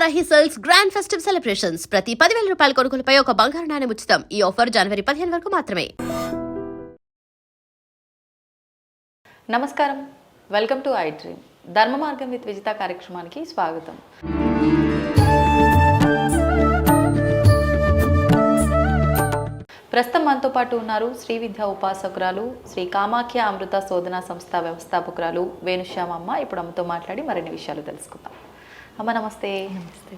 Varahi sales grand festive celebrations. ప్రతి పదివేల రూపాయల కొనుగోలుపై ఒక బంగారు నాణ్యం ఉచితం. ఈ ఆఫర్ జనవరి పదిహేను వరకు మాత్రమే. నమస్కారం. Welcome to I dream. ధర్మ మార్గం విత్ విజిత కార్యక్రమానికి స్వాగతం. ప్రస్తుతం మనతో పాటు ఉన్నారు శ్రీ విద్యా ఉపాసకురాలు శ్రీ కామాఖ్య అమృత శోధన సంస్థ వ్యవస్థాపకురాలు వేణుశ్యామమ్మ. ఇప్పుడు అమ్మతో మాట్లాడి మరిన్ని విషయాలు తెలుసుకుందాం. అమ్మ నమస్తే. నమస్తే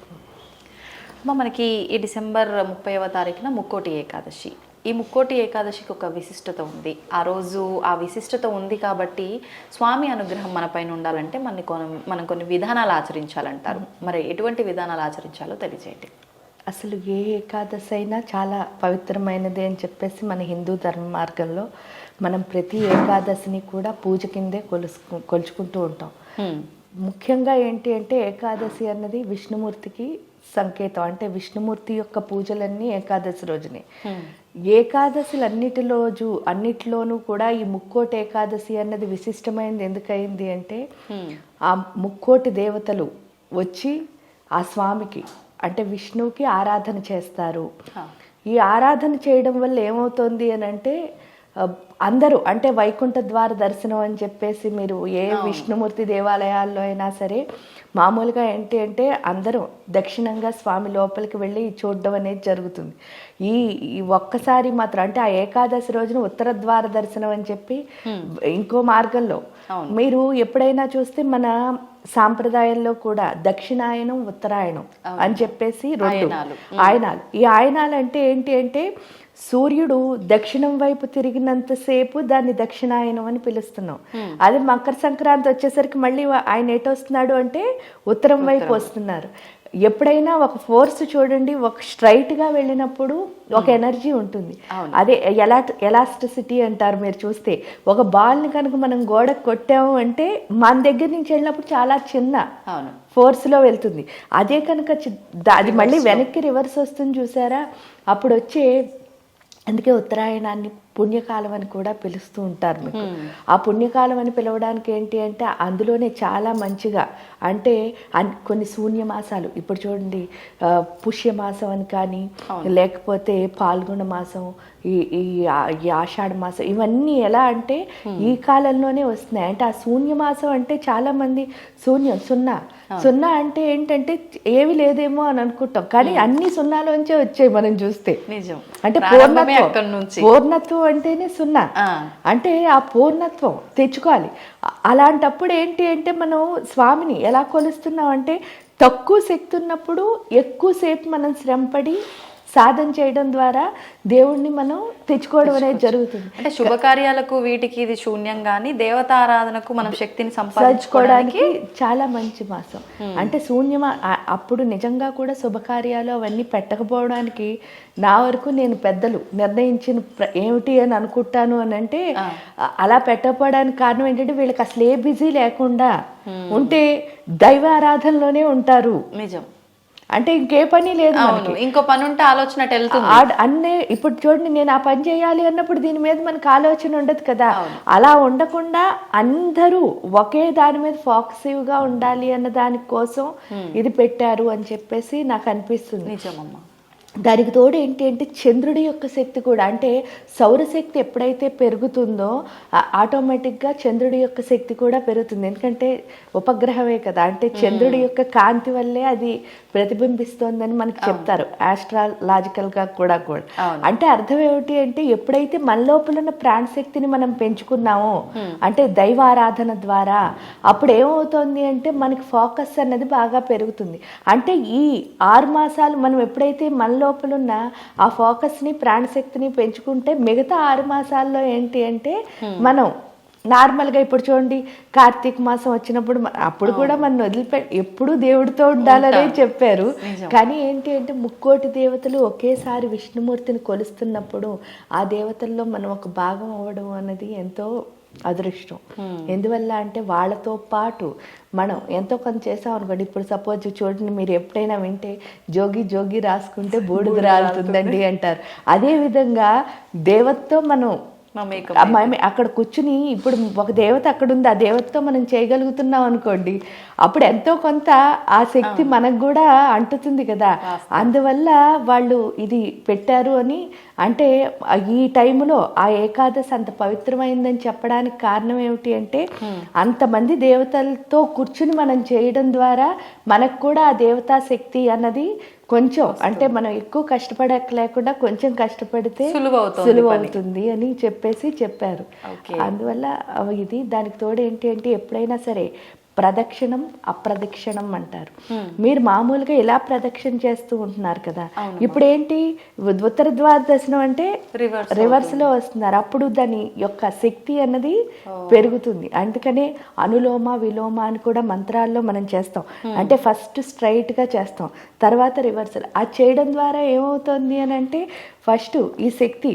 అమ్మ మనకి ఈ డిసెంబర్ ముప్పైవ తారీఖున ముక్కోటి ఏకాదశి. ఈ ముక్కోటి ఏకాదశికి ఒక విశిష్టత ఉంది. ఆ రోజు ఆ విశిష్టత ఉంది కాబట్టి స్వామి అనుగ్రహం మన పైన ఉండాలంటే మన కొన్ని మనం కొన్ని విధానాలు ఆచరించాలంటారు. మరి ఎటువంటి విధానాలు ఆచరించాలో తెలియజేయండి. అసలు ఏ ఏకాదశి అయినా చాలా పవిత్రమైనది అని చెప్పేసి మన హిందూ ధర్మ మార్గంలో మనం ప్రతి ఏకాదశిని కూడా పూజ కిందే కొలుసుకు కొలుచుకుంటూ ఉంటాం. ముఖ్యంగా ఏంటి అంటే ఏకాదశి అన్నది విష్ణుమూర్తికి సంకేతం అంటే విష్ణుమూర్తి యొక్క పూజలన్నీ ఏకాదశి రోజునే హ్మ్. ఏకాదశులు అన్నిటి రోజు అన్నిటిలోనూ కూడా ఈ ముక్కోటి ఏకాదశి అన్నది విశిష్టమైనది ఎందుకయింది అంటే హ్మ్. ఆ ముక్కోటి దేవతలు వచ్చి ఆ స్వామికి అంటే విష్ణువుకి ఆరాధన చేస్తారు. ఈ ఆరాధన చేయడం వల్ల ఏమవుతుంది అని అంటే అందరూ అంటే వైకుంఠ ద్వార దర్శనం అని చెప్పేసి మీరు ఏ విష్ణుమూర్తి దేవాలయాల్లో అయినా సరే మామూలుగా ఏంటి అంటే అందరూ దక్షిణంగా స్వామి లోపలికి వెళ్ళి చూడడం అనేది జరుగుతుంది. ఈ ఒక్కసారి మాత్రం అంటే ఆ ఏకాదశి రోజున ఉత్తర ద్వార దర్శనం అని చెప్పి ఇంకో మార్గంలో మీరు ఎప్పుడైనా చూస్తే మన సాంప్రదాయంలో కూడా దక్షిణాయనం ఉత్తరాయణం అని చెప్పేసి రెండు ఆయనాలు. ఈ ఆయనాలు. అంటే ఏంటి అంటే సూర్యుడు దక్షిణం వైపు తిరిగినంతసేపు దాన్ని దక్షిణాయనం అని పిలుస్తున్నాం. అదే మకర సంక్రాంతి వచ్చేసరికి మళ్ళీ ఆయన ఎటు వస్తున్నాడు అంటే ఉత్తరం వైపు. వస్తున్నారు. ఎప్పుడైనా ఒక ఫోర్స్ చూడండి ఒక స్ట్రైట్గా వెళ్ళినప్పుడు ఒక ఎనర్జీ ఉంటుంది. అదే ఎలా ఎలాస్టిసిటీ అంటారు మీరు చూస్తే ఒక బాల్ని కనుక మనం గోడకు కొట్టాము అంటే మన దగ్గర నుంచి వెళ్ళినప్పుడు చాలా చిన్న అవును. ఫోర్స్లో వెళ్తుంది. అదే కనుక అది మళ్ళీ వెనక్కి రివర్స్ వస్తుంది చూసారా? అప్పుడు వచ్చే అందుకే ఉత్తరాయణాన్ని పుణ్యకాలం అని కూడా పిలుస్తూ ఉంటారు మీకు. ఆ పుణ్యకాలం అని పిలవడానికి ఏంటి అంటే అందులోనే చాలా మంచిగా అంటే కొన్ని శూన్యమాసాలు. ఇప్పుడు చూడండి పుష్యమాసం అని కానీ లేకపోతే పాల్గొన మాసం ఈ ఈ ఆషాఢ మాసం ఇవన్నీ ఎలా అంటే ఈ కాలంలోనే వస్తున్నాయి. అంటే ఆ శూన్యమాసం అంటే చాలా మంది శూన్యం సున్నా. సున్నా అంటే ఏంటంటే ఏవి లేదేమో అని అనుకుంటాం. కానీ అన్ని సున్నాలోంచే వచ్చాయి మనం చూస్తే. నిజం. అంటే పూర్ణత్వం. పూర్ణత్వం అంటేనే సున్నా. అంటే ఆ పూర్ణత్వం తెచ్చుకోవాలి. అలాంటప్పుడు ఏంటి అంటే మనం స్వామిని ఎలా కొలుస్తున్నాం అంటే తక్కువ శక్తి ఉన్నప్పుడు ఎక్కువసేపు మనం శ్రమపడి సాధన చేయడం ద్వారా దేవుణ్ణి మనం తెచ్చుకోవడం అనేది జరుగుతుంది. అంటే శుభకార్యాలకు వీటికి ఇది శూన్యం కానీ దేవతారాధనకు మనం శక్తిని సంపాదించుకోవడానికి చాలా మంచి మాసం. అంటే శూన్యమా అప్పుడు నిజంగా కూడా శుభకార్యాలు అవన్నీ పెట్టకపోవడానికి నా వరకు నేను పెద్దలు. నిర్ణయించిన ఏమిటి అని అనుకుంటాను అని అంటే అలా పెట్టకపోవడానికి కారణం ఏంటంటే వీళ్ళకి అసలు ఏ బిజీ లేకుండా ఉంటే దైవ ఆరాధనలోనే ఉంటారు. నిజం. అంటే ఇంకే పని లేదు. అవును ఇంకో పని ఉంటే ఆలోచన వెళ్తుంది. అన్నే ఇప్పుడు చూడండి నేను ఆ పని చేయాలి అన్నప్పుడు దీని మీద మనకు ఆలోచన ఉండదు కదా. అలా ఉండకుండా అందరూ ఒకే దాని మీద ఫోకసివ్గా ఉండాలి అన్న దాని కోసం ఇది పెట్టారు అని చెప్పేసి నాకు అనిపిస్తుంది. నిజమమ్మా. దానికి తోడు ఏంటి అంటే చంద్రుడి యొక్క శక్తి కూడా అంటే సౌరశక్తి ఎప్పుడైతే పెరుగుతుందో ఆటోమేటిక్గా చంద్రుడి యొక్క శక్తి కూడా పెరుగుతుంది. ఎందుకంటే ఉపగ్రహమే కదా అంటే చంద్రుడి యొక్క కాంతి వల్లే అది ప్రతిబింబిస్తోందని మనకి చెప్తారు ఆస్ట్రాలాజికల్గా కూడా. కూడా అంటే అర్థం ఏమిటి అంటే ఎప్పుడైతే మన లోపల ఉన్న ప్రాణశక్తిని మనం పెంచుకున్నామో అంటే దైవారాధన ద్వారా అప్పుడు ఏమవుతుంది అంటే మనకి ఫోకస్ అన్నది బాగా పెరుగుతుంది. అంటే ఈ ఆరు మాసాలు మనం ఎప్పుడైతే మన లోపల ఉన్న ఆ ఫోకస్ని ప్రాణశక్తిని పెంచుకుంటే మిగతా ఆరు మాసాల్లో ఏంటి అంటే మనం నార్మల్గా ఇప్పుడు చూడండి కార్తీక మాసం వచ్చినప్పుడు అప్పుడు కూడా మనం వదిలిపె ఎప్పుడు దేవుడితో ఉండాలనే చెప్పారు. కానీ ఏంటి అంటే ముక్కోటి దేవతలు ఒకేసారి విష్ణుమూర్తిని కొలుస్తున్నప్పుడు ఆ దేవతల్లో మనం ఒక భాగం అవ్వడం అన్నది ఎంతో అదృష్టం. ఎందువల్ల అంటే వాళ్ళతో పాటు మనం ఎంతో కొంత చేసాం అనుకోండి. ఇప్పుడు సపోజ్ చూడండి మీరు ఎప్పుడైనా వింటే జోగి జోగి రాసుకుంటే బూడిద రాలుతుందండి అంటారు. అదే విధంగా దేవతతో మనం మేము అక్కడ కూర్చుని ఇప్పుడు ఒక దేవత అక్కడ ఉంది ఆ దేవతతో మనం చేయగలుగుతున్నాం అనుకోండి అప్పుడు ఎంతో కొంత ఆ శక్తి మనకు కూడా అంటుతుంది కదా. అందువల్ల వాళ్ళు ఇది పెట్టారు అని అంటే ఈ టైంలో ఆ ఏకాదశి అంత పవిత్రమైందని చెప్పడానికి కారణం ఏమిటి అంటే అంతమంది దేవతలతో కూర్చుని మనం చేయడం ద్వారా మనకు కూడా ఆ దేవతా శక్తి అన్నది కొంచెం అంటే మనం ఎక్కువ కష్టపడక లేకుండా కొంచెం కష్టపడితే సులువు. అవుతుంది అని చెప్పేసి చెప్పారు. అందువల్ల ఇది దానికి తోడు ఏంటి అంటే ఎప్పుడైనా సరే ప్రదక్షిణం అప్రదక్షిణం అంటారు. మీరు మామూలుగా ఇలా ప్రదక్షిణ చేస్తూ ఉంటున్నారు కదా. ఇప్పుడు ఏంటి ఉత్తర ద్వార దర్శనం అంటే రివర్స్లో వస్తున్నారు. అప్పుడు దాని యొక్క శక్తి అన్నది పెరుగుతుంది. అందుకనే అనులోమ విలోమ అని కూడా మంత్రాల్లో మనం చేస్తాం. అంటే ఫస్ట్ స్ట్రైట్గా చేస్తాం. తర్వాత రివర్సల్ అది చేయడం ద్వారా ఏమవుతుంది అని అంటే ఫస్ట్ ఈ శక్తి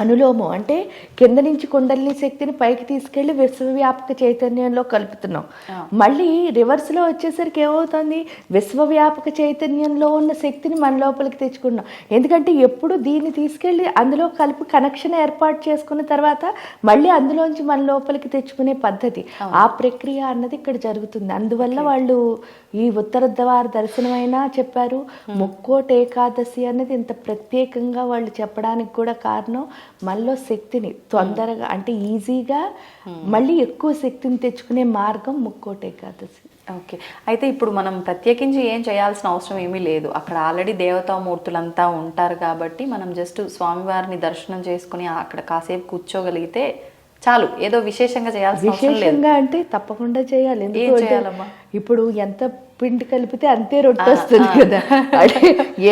అనులోమం అంటే కింద నుంచి కుండలిని శక్తిని పైకి తీసుకెళ్ళి విశ్వవ్యాపక చైతన్యంలో కలుపుతున్నాం. మళ్ళీ రివర్స్లో వచ్చేసరికి ఏమవుతుంది? విశ్వవ్యాపక చైతన్యంలో ఉన్న శక్తిని మన లోపలికి తెచ్చుకున్నాం ఎందుకంటే ఎప్పుడు దీన్ని తీసుకెళ్ళి అందులో కలిపి కనెక్షన్ ఏర్పాటు చేసుకున్న తర్వాత మళ్ళీ అందులోంచి మన లోపలికి తెచ్చుకునే పద్ధతి. ఆ ప్రక్రియ అన్నది ఇక్కడ జరుగుతుంది. అందువల్ల వాళ్ళు ఈ ఉత్తర ద్వార దర్శనమైనా చెప్పారు. ముక్కోటి ఏకాదశి అనేది ఇంత ప్రత్యేకంగా వాళ్ళు చెప్పడానికి కూడా కారణం మనలో శక్తిని తొందరగా అంటే ఈజీగా మళ్ళీ ఎక్కువ శక్తిని తెచ్చుకునే మార్గం ముక్కోటి ఏకాదశి. ఓకే. అయితే ఇప్పుడు మనం ప్రత్యేకించి ఏం చేయాల్సిన అవసరం ఏమీ లేదు. అక్కడ ఆల్రెడీ దేవతామూర్తులంతా ఉంటారు కాబట్టి మనం జస్ట్ స్వామివారిని దర్శనం చేసుకుని అక్కడ కాసేపు కూర్చోగలిగితే చాలు ఏదో విశేషంగా లేదు. విశేషంగా అంటే తప్పకుండా చేయాలి. ఎందుకంటే చేయాలమ్మా? ఇప్పుడు ఎంత పిండి కలిపితే అంతే రొట్టె వస్తుంది కదా. అంటే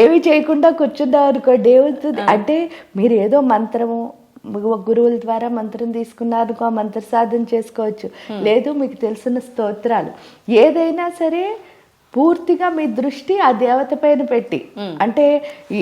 ఏమి చేయకుండా కూర్చుందాం అనుకో ఏమవుతుంది అంటే మీరు ఏదో మంత్రము గురువుల ద్వారా మంత్రం తీసుకున్నారు ఆ మంత్ర సాధన చేసుకోవచ్చు. లేదు మీకు తెలిసిన స్తోత్రాలు. ఏదైనా సరే పూర్తిగా మీ దృష్టి ఆ దేవత పైన పెట్టి. అంటే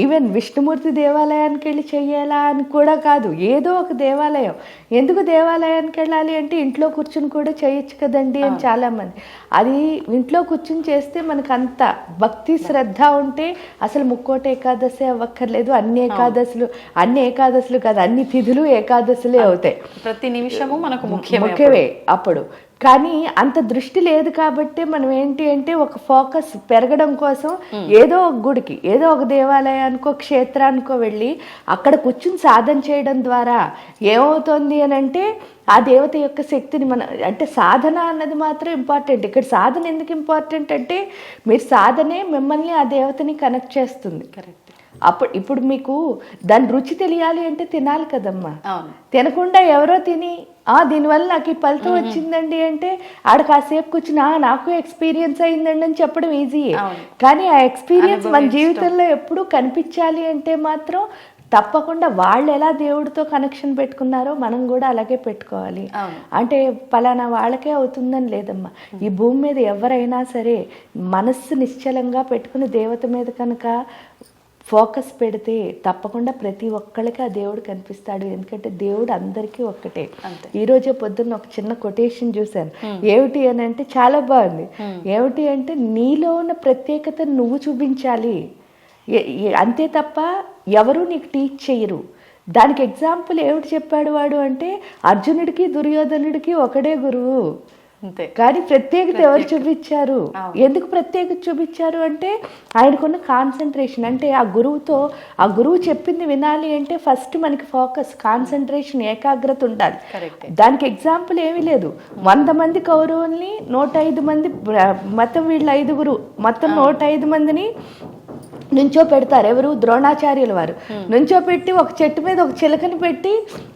ఈవెన్ విష్ణుమూర్తి దేవాలయానికి వెళ్ళి చెయ్యాలా అని కూడా కాదు ఏదో ఒక దేవాలయం. ఎందుకు దేవాలయానికి వెళ్ళాలి అంటే ఇంట్లో కూర్చుని కూడా చేయొచ్చు కదండి అని చాలా మంది అది ఇంట్లో కూర్చుని చేస్తే మనకు అంత భక్తి శ్రద్ధ ఉంటే అసలు ముక్కోటి ఏకాదశి అవ్వక్కర్లేదు అన్ని ఏకాదశులు అన్ని ఏకాదశులు కాదు అన్ని తిథులు ఏకాదశులే అవుతాయి. ప్రతి నిమిషము మనకు ముఖ్యమే అప్పుడు. కానీ అంత దృష్టి లేదు కాబట్టి మనం ఏంటి అంటే ఒక ఫోకస్ పెరగడం కోసం ఏదో ఒక గుడికి ఏదో ఒక దేవాలయానికో క్షేత్రానికో వెళ్ళి అక్కడ కూర్చుని సాధన చేయడం ద్వారా ఏమవుతుంది అని అంటే ఆ దేవత యొక్క శక్తిని మన అంటే సాధన అన్నది మాత్రం ఇంపార్టెంట్ ఇక్కడ సాధన ఎందుకు ఇంపార్టెంట్ అంటే మీరు సాధనే మిమ్మల్ని ఆ దేవతని కనెక్ట్ చేస్తుంది. కరెక్ట్ అప్పుడు ఇప్పుడు మీకు దాని రుచి తెలియాలి అంటే తినాలి కదమ్మా. తినకుండా ఎవరో తిని ఆ దీనివల్ల నాకు ఈ ఫలితం వచ్చిందండి అంటే ఆడ కాసేపు కూర్చుని "ఆ, నాకు ఎక్స్పీరియన్స్ అయిందండి అని చెప్పడం ఈజీ. కానీ ఆ ఎక్స్పీరియన్స్ మన జీవితంలో ఎప్పుడు కనిపించాలి అంటే మాత్రం తప్పకుండా వాళ్ళు ఎలా దేవుడితో కనెక్షన్ పెట్టుకున్నారో మనం కూడా అలాగే పెట్టుకోవాలి. అంటే పలానా వాళ్ళకే అవుతుందని లేదమ్మా. ఈ భూమి మీద ఎవరైనా సరే మనస్సు నిశ్చలంగా పెట్టుకుని దేవత మీద కనుక ఫోకస్ పెడితే తప్పకుండా ప్రతి ఒక్కళ్ళకి ఆ దేవుడు కనిపిస్తాడు. ఎందుకంటే దేవుడు అందరికీ ఒక్కటే. ఈ రోజే పొద్దున్న ఒక చిన్న కొటేషన్ చూశాను. ఏమిటి అని అంటే చాలా బాగుంది. ఏమిటి అంటే నీలో ఉన్న ప్రత్యేకత నువ్వు చూపించాలి. అంతే తప్ప ఎవరు నీకు టీచ్ చేయరు. దానికి ఎగ్జాంపుల్ ఏమిటి చెప్పాడు వాడు అంటే అర్జునుడికి దుర్యోధనుడికి ఒకడే గురువు. కానీ ప్రత్యేకత ఎవరు చూపించారు? ఎందుకు ప్రత్యేకత చూపించారు అంటే ఆయనకున్న కాన్సన్ట్రేషన్ అంటే ఆ గురువుతో ఆ గురువు చెప్పింది వినాలి అంటే ఫస్ట్ మనకి ఫోకస్ కాన్సన్ట్రేషన్ ఏకాగ్రత ఉండాలి. దానికి ఎగ్జాంపుల్ ఏమీ లేదు. వంద మంది కౌరవుల్ని నూట ఐదు మంది మొత్తం వీళ్ళు ఐదుగురు మొత్తం నూట ఐదు మందిని నుంచో పెడతారు. ఎవరు? ద్రోణాచార్యుల వారు. నుంచో పెట్టి ఒక చెట్టు మీద ఒక చిలకని పెట్టి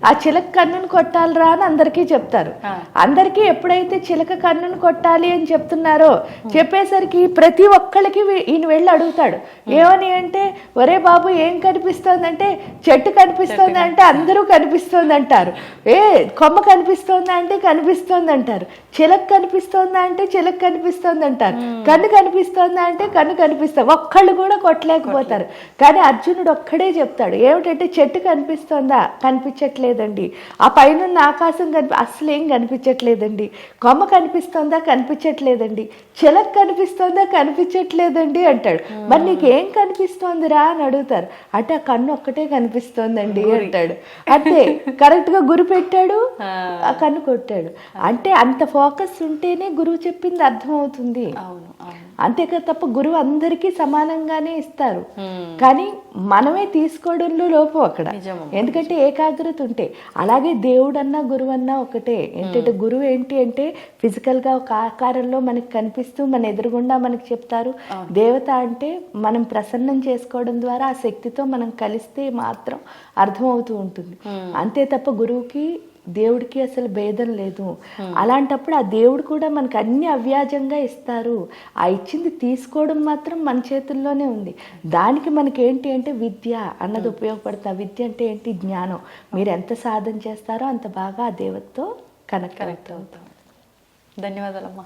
ఆ చిలక కన్నును కొట్టాలిరా అని అందరికీ చెప్తారు. అందరికీ ఎప్పుడైతే చిలక కన్నును కొట్టాలి అని చెప్తున్నారో చెప్పేసరికి ప్రతి ఒక్కళ్ళకి ఈయన వెళ్ళి అడుగుతాడు. ఏమని అంటే ఒరే బాబు ఏం కనిపిస్తోంది అంటే చెట్టు కనిపిస్తోంది అంటే అందరూ కనిపిస్తోంది అంటారు ఏ కొమ్మ కనిపిస్తోందా అంటే కనిపిస్తోంది అంటారు చిలక కనిపిస్తోందా అంటే చిలక కనిపిస్తోంది అంటారు కన్ను కనిపిస్తోందా అంటే కన్ను కనిపిస్తుంది ఒక్కళ్ళు కూడా కొట్ట కొట్టలేకపోతారు కానీ అర్జునుడు ఒక్కడే చెప్తాడు ఏమిటంటే చెట్టు కనిపిస్తోందా? కనిపించట్లేదండి. ఆ పైన ఆకాశం కనిపి అసలు ఏం కనిపించట్లేదండి. కొమ్మ కనిపిస్తోందా? కనిపించట్లేదండి. చిలక కనిపిస్తోందా? కనిపించట్లేదండి. అంటాడు. మరి నీకు ఏం కనిపిస్తోందిరా? అని అడుగుతారు. అంటే ఆ కన్ను ఒక్కటే కనిపిస్తోందండి. అంటాడు. అంతే కరెక్ట్గా గురి పెట్టాడు ఆ. కన్ను కొట్టాడు. అంటే అంత ఫోకస్ ఉంటేనే గురువు చెప్పింది అర్థమవుతుంది. అవును. అంతేకా తప్ప గురువు అందరికీ సమానంగానే ఇస్తారు. కానీ మనమే తీసుకోవడంలో లోపం అక్కడ. ఎందుకంటే ఏకాగ్రత ఉంటే. అలాగే దేవుడు అన్నా గురువు అన్నా ఒకటే ఏంటంటే గురువు ఏంటి అంటే ఫిజికల్గా ఒక ఆకారంలో మనకి కనిపిస్తూ మన ఎదురుగుండా మనకి చెప్తారు. దేవత అంటే మనం ప్రసన్నం చేసుకోవడం ద్వారా ఆ శక్తితో మనం కలిస్తే మాత్రం అర్థమవుతూ ఉంటుంది. అంతే తప్ప గురువుకి దేవుడికి అసలు భేదం లేదు. అలాంటప్పుడు ఆ దేవుడు కూడా మనకు అన్ని అవ్యాజంగా ఇస్తారు. ఆ ఇచ్చింది తీసుకోవడం మాత్రం మన చేతుల్లోనే ఉంది. దానికి మనకి ఏంటి అంటే విద్య అన్నది ఉపయోగపడుతుంది. ఆ విద్య అంటే ఏంటి? జ్ఞానం. మీరు ఎంత సాధన చేస్తారో అంత బాగా ఆ దేవతతో కనెక్ట్ కరెక్ట్ అవుతాం. ధన్యవాదాలమ్మా.